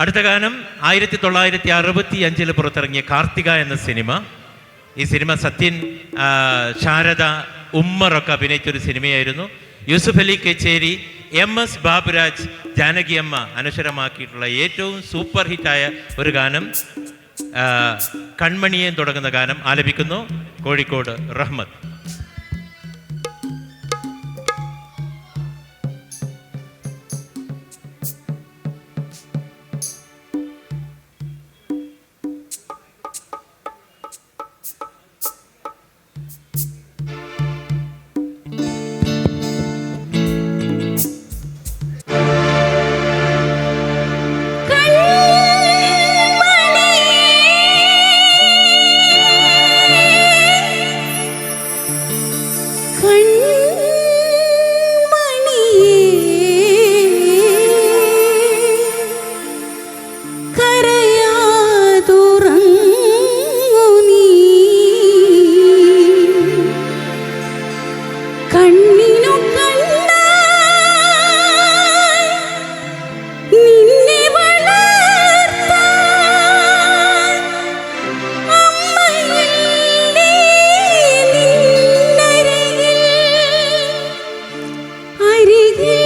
അടുത്ത ഗാനം ആയിരത്തി തൊള്ളായിരത്തി അറുപത്തി അഞ്ചിൽ പുറത്തിറങ്ങിയ കാർത്തിക എന്ന സിനിമ. ഈ സിനിമ സത്യൻ ശാരദ ഉമ്മറൊക്കെ അഭിനയിച്ചൊരു സിനിമയായിരുന്നു. യൂസുഫ് അലി കച്ചേരി എം എസ് ബാബുരാജ് ജാനകിയമ്മ അനശ്വരമാക്കിയിട്ടുള്ള ഏറ്റവും സൂപ്പർ ഹിറ്റായ ഒരു ഗാനം കൺമണിയേൻ കൺമണിയെ തുടങ്ങുന്ന ഗാനം ആലപിക്കുന്നു. കോഴിക്കോട് റഹ്മത്ത്. Mighty King.